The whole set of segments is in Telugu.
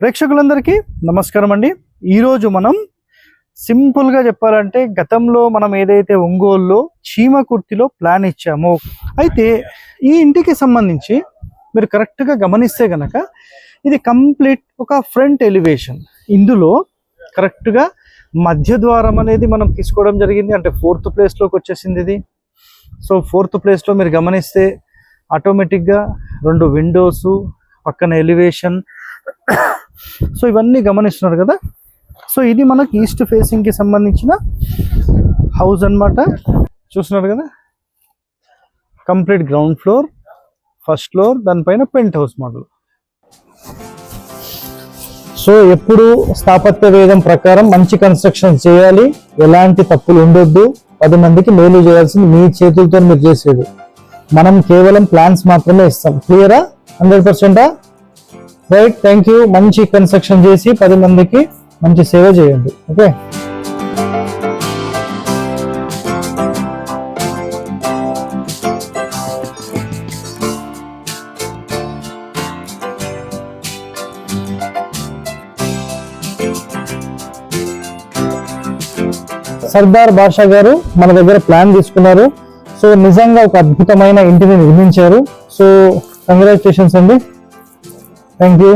ప్రేక్షకులందరికీ నమస్కారం అండి ఈరోజు మనం సింపుల్గా చెప్పాలంటే గతంలో మనం ఏదైతే ఒంగోలులో చీమకుర్తిలో ప్లాన్ ఇచ్చామో అయితే ఈ ఇంటికి సంబంధించి మీరు కరెక్ట్గా గమనిస్తే గనక ఇది కంప్లీట్ ఒక ఫ్రంట్ ఎలివేషన్. ఇందులో కరెక్ట్గా మధ్య ద్వారం అనేది మనం తీసుకోవడం జరిగింది. అంటే ఫోర్త్ ప్లేస్లోకి వచ్చేసింది ఇది. సో ఫోర్త్ ప్లేస్లో మీరు గమనిస్తే ఆటోమేటిక్గా రెండు విండోస్ పక్కన ఎలివేషన్ సో ఇవన్నీ గమనిస్తున్నారు కదా. సో ఇది మనకి ఈస్ట్ ఫేసింగ్కి సంబంధించిన హౌస్ అన్నమాట. చూస్తున్నారు కదా? Complete ground floor first floor దానిపైన పెంట్ హౌస్ మోడల్. సో ఎప్పుడు స్థాపత్య వేదం ప్రకారం మంచి కన్స్ట్రక్షన్ చేయాలి ఎలాంటి తప్పులు ఉండొద్దు పది మందికి మేలు చేయాల్సింది మీ చేతులతో మీరు చేసేది. మనం కేవలం ప్లాన్స్ మాత్రమే ఇస్తాం. క్లియరా? హండ్రెడ్ పర్సెంటా? రైట్ థ్యాంక్ యూ మంచి కన్స్ట్రక్షన్ చేసి పది మందికి మంచి సేవ చేయండి. ఓకే సర్దార్ బాషా గారు మన దగ్గర ప్లాన్ తీసుకున్నారు. సో నిజంగా ఒక అద్భుతమైన ఇంటిని నిర్మించారు. సో కంగ్రాచులేషన్స్ అండి. థ్యాంక్ యూ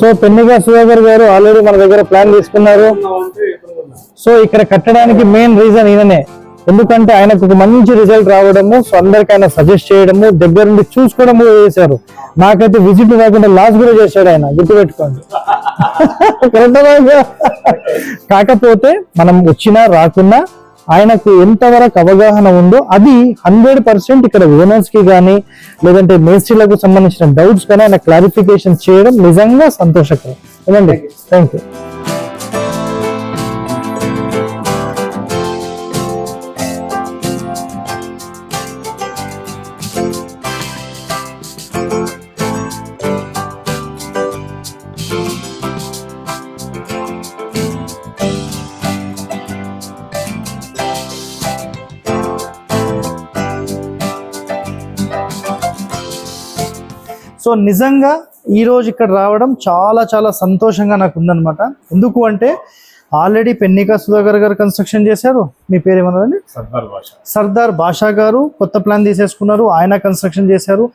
సో పెన్నిగా సుధాకర్ గారు ఆల్రెడీ మన దగ్గర ప్లాన్ తీసుకున్నారు. సో ఇక్కడ కట్టడానికి మెయిన్ రీజన్ ఈయననే. ఎందుకంటే ఆయనకు ఒక మంచి రిజల్ట్ రావడము సో అందరికి ఆయన సజెస్ట్ చేయడము దగ్గర నుండి చూసుకోవడము చేశారు. నాకైతే విజిట్ కాకుండా లాస్ కూడా చేశాడు ఆయన గుర్తుపెట్టుకోండి. కాకపోతే మనం వచ్చినా రాకున్నా ఆయనకు ఎంతవరకు అవగాహన ఉందో అది హండ్రెడ్ పర్సెంట్ ఇక్కడ ఓనర్స్కి కానీ లేదంటే మేస్త్రీలకు సంబంధించిన డౌట్స్ కానీ ఆయన క్లారిఫికేషన్ చేయడం నిజంగా సంతోషకరం. ఏమండి? థ్యాంక్ యూ సో నిజంగా ఈ రోజు ఇక్కడ రావడం చాలా చాలా సంతోషంగా నాకు ఉందన్నమాట. ఎందుకు అంటే ఆల్రెడీ పెన్నికా సుధాకర్ గారు కన్స్ట్రక్షన్ చేశారు. మీ పేరు ఏమన్నదండి? సర్దార్ భాష సర్దార్ బాషా గారు కొత్త ప్లాన్ తీసేసుకున్నారు. ఆయన కన్స్ట్రక్షన్ చేశారు.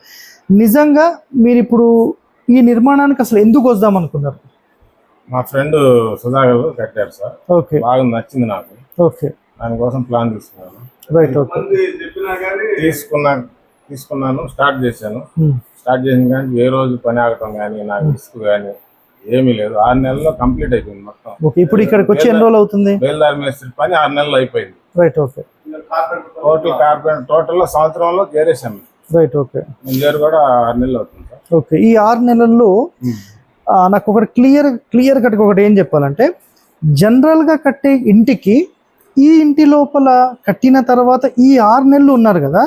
నిజంగా మీరు ఇప్పుడు ఈ నిర్మాణానికి అసలు ఎందుకు వద్దాం అనుకున్నారు? మా ఫ్రెండ్ సుధాకర్ కట్టారు సార్. ఓకే. బాగా నచ్చింది నాకు. ఓకే. దానికోసం ప్లాన్ తీసుకున్నాను. Right okay. తీసుకున్నా తీసుకున్నాను స్టార్ట్ చేశాను. స్టార్ట్ చేసిన కానీ ఏ రోజు పని ఆగటం కానీ నాకు రిస్క్ కానీ ఏమీ లేదు. ఆరు నెలల్లో కంప్లీట్ అయిపోయింది మొత్తం. ఓకే ఇప్పుడు ఇక్కడికి వచ్చి ఎన్ని రోజులు అవుతుంది? బేల్దారి మేస్త్రి పని ఆరు నెలలు అయిపోయింది. Right okay. టోటల్ కార్పెంట్ టోటల్లో సంవత్సరంలో చేరేసాము రైట్ ఓకే. నేను చేరు కూడా ఆరు నెలలు అవుతుంది ఓకే ఈ ఆరు నెలల్లో నాకు ఒకటి క్లియర్ క్లియర్ కట్ ఒకటి ఏం చెప్పాలంటే జనరల్గా కట్టే ఇంటికి ఈ ఇంటి లోపల కట్టిన తర్వాత ఈ ఆరు నెలలు ఉన్నారు కదా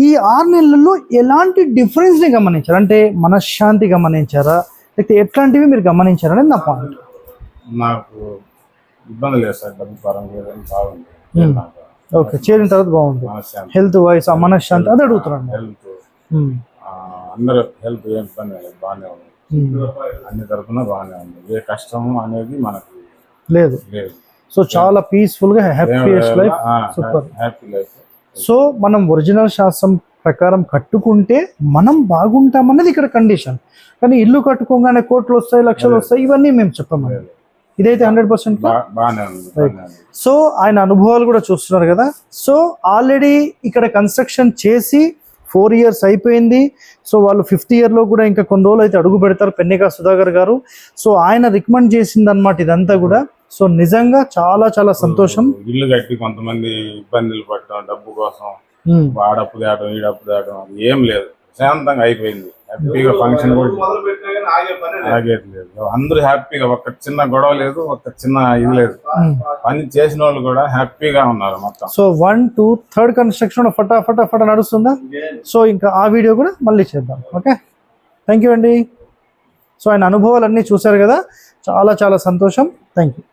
ఈ ఆరు నెలల్లో ఎలాంటి డిఫరెన్స్ని గమనించారు? అంటే మనశ్శాంతి గమనించారా? లేకపోతే ఎట్లాంటివి మీరు గమనించారా అనేది నా పాయింట్ నాకు ఇబ్బంది లేదు సార్ డబ్బు పరంగా బాగుంది. Hmm. ఓకే చేరిన తర్వాత బాగుంది. హెల్త్ వైస్ ఆ మనశ్శాంతి అది అడుగుతున్నాను. హెల్త్ ఆ, అందరూ హెల్త్ ఏం ఇబ్బంది లేదు బాగానే ఉంది. ఉమ్. అన్ని తరపున బాగానే ఉంది. ఏ కష్టం అనేది మనకు లేదు. లేదు. సో చాలా పీస్ఫుల్గా happiest life super happy life so మనం ఒరిజినల్ శాస్త్రం ప్రకారం కట్టుకుంటే మనం బాగుంటామన్నది ఇక్కడ కండిషన్ కానీ ఇల్లు కట్టుకోగానే కోట్లు వస్తాయి లక్షలు వస్తాయి ఇవన్నీ మేము చెప్పమండి ఇదైతే హండ్రెడ్ పర్సెంట్ సో ఆయన అనుభవాలు కూడా చూస్తున్నారు కదా. సో ఆల్రెడీ ఇక్కడ కన్స్ట్రక్షన్ చేసి ఫోర్ ఇయర్స్ అయిపోయింది. సో వాళ్ళు ఫిఫ్త్ ఇయర్లో కూడా ఇంకా కొన్ని రోజులు అయితే అడుగు పెడతారు పెన్నికా సుధాకర్ గారు. సో ఆయన రికమెండ్ చేసింది అనమాట ఇదంతా కూడా. సో నిజంగా చాలా చాలా సంతోషం. ఇల్లు కట్టి కొంతమంది ఇబ్బందులు పడటం డబ్బు కోసం. వాడప్పు తేవడం ఈ డప్పు తేవడం అది ఏం లేదు. శాంతంగా అయిపోయింది. హ్యాపీగా ఫంక్షన్ కూడా ఆగేది లేదు. అందరూ హ్యాపీగా ఒక చిన్న గొడవ లేదు ఒక చిన్న ఇది లేదు. పని చేసిన వాళ్ళు కూడా హ్యాపీగా ఉన్నారు మొత్తం. So one two third construction ఫటా ఫటా ఫటా నడుస్తుందా? సో ఇంకా ఆ వీడియో కూడా మళ్ళీ చేద్దాం. ఓకే? థ్యాంక్ యూ అండి. సో ఆయన అనుభవాలన్నీ చూశారు కదా? చాలా చాలా సంతోషం. Thank you